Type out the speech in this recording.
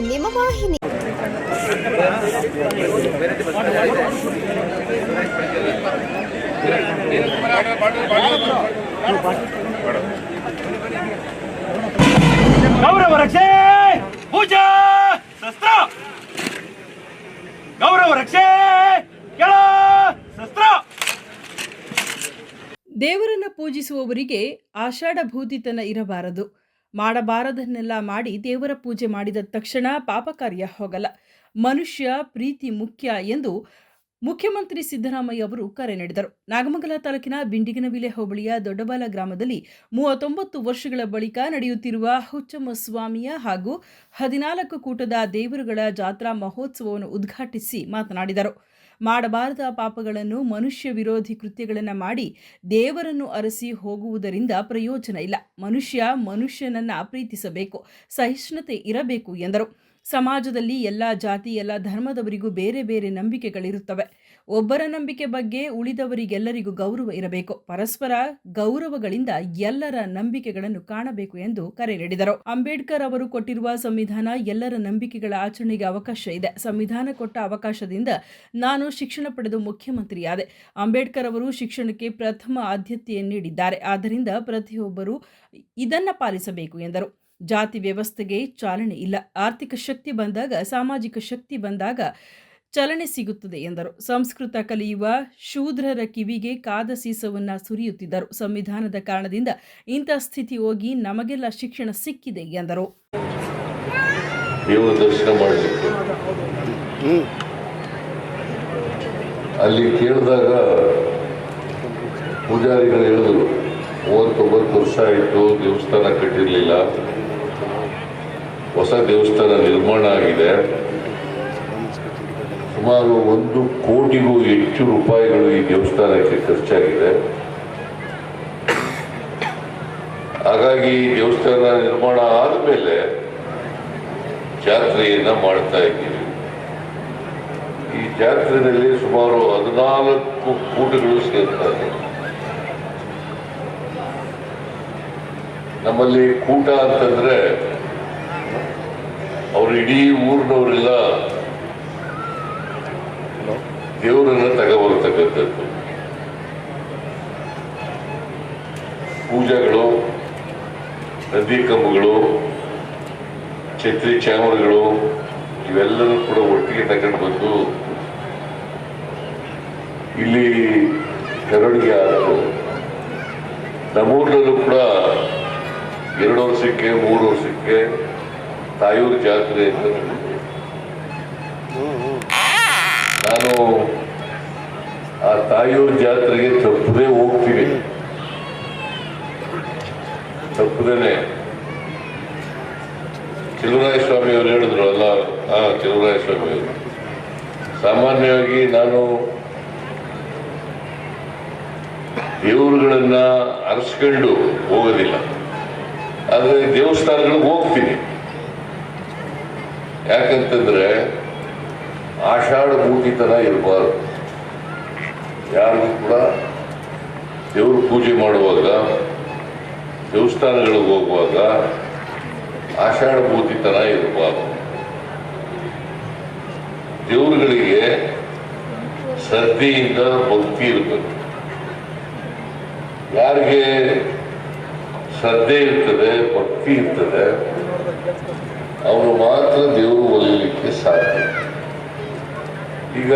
ನಿಮ್ಮ ವಾಹಿನಿ. ಗೌರವ ರಕ್ಷೆ ಪೂಜಾ ಶಸ್ತ್ರ. ಗೌರವ ರಕ್ಷೆ ಕೆಳ ಶಸ್ತ್ರ. ದೇವರನ್ನ ಪೂಜಿಸುವವರಿಗೆ ಆಷಾಢ ಭೂತಿತನ ಇರಬಾರದು. ಮಾಡಬಾರದನ್ನೆಲ್ಲ ಮಾಡಿ ದೇವರ ಪೂಜೆ ಮಾಡಿದ ತಕ್ಷಣ ಪಾಪ ಕಾರ್ಯ ಹೋಗಲ್ಲ. ಮನುಷ್ಯ ಪ್ರೀತಿ ಮುಖ್ಯ ಎಂದು ಮುಖ್ಯಮಂತ್ರಿ ಸಿದ್ದರಾಮಯ್ಯ ಅವರು ಕರೆ ನೀಡಿದರು. ನಾಗಮಂಗಲ ತಾಲೂಕಿನ ಬಿಂಡಿಗನವಿಲೆ ಹೋಬಳಿಯ ದೊಡ್ಡಬಾಲ ಗ್ರಾಮದಲ್ಲಿ ಮೂವತ್ತೊಂಬತ್ತು ವರ್ಷಗಳ ಬಳಿಕ ನಡೆಯುತ್ತಿರುವ ಹುಚ್ಚಮ್ಮ ಸ್ವಾಮಿಯ ಹಾಗೂ ಹದಿನಾಲ್ಕು ಕೂಟದ ದೇವರುಗಳ ಜಾತ್ರಾ ಮಹೋತ್ಸವವನ್ನು ಉದ್ಘಾಟಿಸಿ ಮಾತನಾಡಿದರು. ಮಾಡಬಾರದ ಪಾಪಗಳನ್ನು ಮನುಷ್ಯ ವಿರೋಧಿ ಕೃತ್ಯಗಳನ್ನು ಮಾಡಿ ದೇವರನ್ನು ಅರಸಿ ಹೋಗುವುದರಿಂದ ಪ್ರಯೋಜನ ಇಲ್ಲ. ಮನುಷ್ಯ ಮನುಷ್ಯನನ್ನು ಪ್ರೀತಿಸಬೇಕು, ಸಹಿಷ್ಣುತೆ ಇರಬೇಕು ಎಂದರು. ಸಮಾಜದಲ್ಲಿ ಎಲ್ಲ ಜಾತಿ, ಎಲ್ಲ ಧರ್ಮದವರಿಗೂ ಬೇರೆ ಬೇರೆ ನಂಬಿಕೆಗಳಿರುತ್ತವೆ. ಒಬ್ಬರ ನಂಬಿಕೆ ಬಗ್ಗೆ ಉಳಿದವರಿಗೆಲ್ಲರಿಗೂ ಗೌರವ ಇರಬೇಕು. ಪರಸ್ಪರ ಗೌರವಗಳಿಂದ ಎಲ್ಲರ ನಂಬಿಕೆಗಳನ್ನು ಕಾಣಬೇಕು ಎಂದು ಕರೆ ನೀಡಿದರು. ಅಂಬೇಡ್ಕರ್ ಅವರು ಕೊಟ್ಟಿರುವ ಸಂವಿಧಾನ ಎಲ್ಲರ ನಂಬಿಕೆಗಳ ಆಚರಣೆಗೆ ಅವಕಾಶ ಇದೆ. ಸಂವಿಧಾನ ಕೊಟ್ಟ ಅವಕಾಶದಿಂದ ನಾನು ಶಿಕ್ಷಣ ಪಡೆದು ಮುಖ್ಯಮಂತ್ರಿಯಾದೆ. ಅಂಬೇಡ್ಕರ್ ಅವರು ಶಿಕ್ಷಣಕ್ಕೆ ಪ್ರಥಮ ಆದ್ಯತೆಯನ್ನು ನೀಡಿದ್ದಾರೆ. ಆದ್ದರಿಂದ ಪ್ರತಿಯೊಬ್ಬರು ಇದನ್ನು ಪಾಲಿಸಬೇಕು ಎಂದರು. ಜಾತಿ ವ್ಯವಸ್ಥೆಗೆ ಚಾಲನೆ ಇಲ್ಲ. ಆರ್ಥಿಕ ಶಕ್ತಿ ಬಂದಾಗ ಸಾಮಾಜಿಕ ಶಕ್ತಿ ಬಂದಾಗ ಚಲನೆ ಸಿಗುತ್ತದೆ ಎಂದರು. ಸಂಸ್ಕೃತ ಕಲಿಯುವ ಶೂದ್ರರ ಕಿವಿಗೆ ಕಾದ ಸೀಸವನ್ನು ಸುರಿಯುತ್ತಿದ್ದರು. ಸಂವಿಧಾನದ ಕಾರಣದಿಂದ ಇಂಥ ಸ್ಥಿತಿ ಹೋಗಿ ನಮಗೆಲ್ಲ ಶಿಕ್ಷಣ ಸಿಕ್ಕಿದೆ ಎಂದರು. ಅಲ್ಲಿ ಕೇಳಿದಾಗ ಪೂಜಾರಿಗಳು ಹೇಳಿದ್ರು ಮೂವತ್ತೊಂಬತ್ತು ವರ್ಷ ಆಯಿತು ದೇವಸ್ಥಾನ ಕಟ್ಟಿರಲಿಲ್ಲ ಹೊಸ ದೇವಸ್ಥಾನ ನಿರ್ಮಾಣ ಆಗಿದೆ. ಸುಮಾರು ಒಂದು ಕೋಟಿಗೂ ಹೆಚ್ಚು ರೂಪಾಯಿಗಳು ಈ ದೇವಸ್ಥಾನಕ್ಕೆ ಖರ್ಚಾಗಿದೆ. ಹಾಗಾಗಿ ದೇವಸ್ಥಾನ ನಿರ್ಮಾಣ ಆದಮೇಲೆ ಜಾತ್ರೆಯನ್ನ ಮಾಡ್ತಾ ಇದ್ದೀವಿ. ಈ ಜಾತ್ರೆಯಲ್ಲಿ ಸುಮಾರು ಹದಿನಾಲ್ಕು ಕೂಟಗಳು ಸೇರ್ತಾರೆ ನಮ್ಮಲ್ಲಿ ಕೂಟ ಅಂತಂದ್ರೆ ಅವ್ರು ಇಡೀ ಊರಿನವರೆಲ್ಲ ದೇವರನ್ನ ತಗೊಬರ್ತಕ್ಕಂಥದ್ದು. ಪೂಜೆಗಳು, ನದಿ ಕಂಬಗಳು, ಛತ್ರಿ ಚಾಮರಗಳು ಇವೆಲ್ಲವೂ ಕೂಡ ಒಟ್ಟಿಗೆ ತಗೊಂಡು ಬಂದು ಇಲ್ಲಿ ಮೆರವಣಿಗೆ ಆಯಿತು ನಮ್ಮೂರಿನಲ್ಲೂ ಕೂಡ ಎರಡು ವರ್ಷಕ್ಕೆ, ಮೂರು ವರ್ಷಕ್ಕೆ ತಾಯೂರು ಜಾತ್ರೆ. ನಾನು ಆ ತಾಯೂರು ಜಾತ್ರೆಗೆ ತಪ್ಪದೇ ಹೋಗ್ತೀನಿ. ತಪ್ಪದೇನೆ. ಚೆಲುವರಾಯ ಸ್ವಾಮಿ ಅವರು ಹೇಳಿದ್ರು ಅಲ್ಲ ಹಾ ಚೆಲುವರಾಯ ಸ್ವಾಮಿ ಅವರು. ಸಾಮಾನ್ಯವಾಗಿ ನಾನು ದೇವರುಗಳನ್ನ ಅರಸ್ಕೊಂಡು ಹೋಗೋದಿಲ್ಲ. ಆದರೆ ದೇವಸ್ಥಾನಗಳಿಗೆ ಹೋಗ್ತೀನಿ. ಯಾಕಂತಂದ್ರೆ ಆಷಾಢ ಮೂಟಿತನ ಇರಬಾರ್ದು. ಯಾರಿಗೂ ಕೂಡ ದೇವ್ರ ಪೂಜೆ ಮಾಡುವಾಗ, ದೇವಸ್ಥಾನಗಳಿಗೆ ಹೋಗುವಾಗ ಆಷಾಢ ಭೂತಿತನ ಇರಬಾರ್ದು. ದೇವರುಗಳಿಗೆ ಶ್ರದ್ಧೆಯಿಂದ ಭಕ್ತಿ ಇರಬೇಕು. ಯಾರಿಗೆ ಶ್ರದ್ಧೆ ಇರ್ತದೆ, ಭಕ್ತಿ ಇರ್ತದೆ ಅವರು ಮಾತ್ರ ದೇವರು ಒಲಿಯಲಿಕ್ಕೆ ಸಾಧ್ಯ. ಈಗ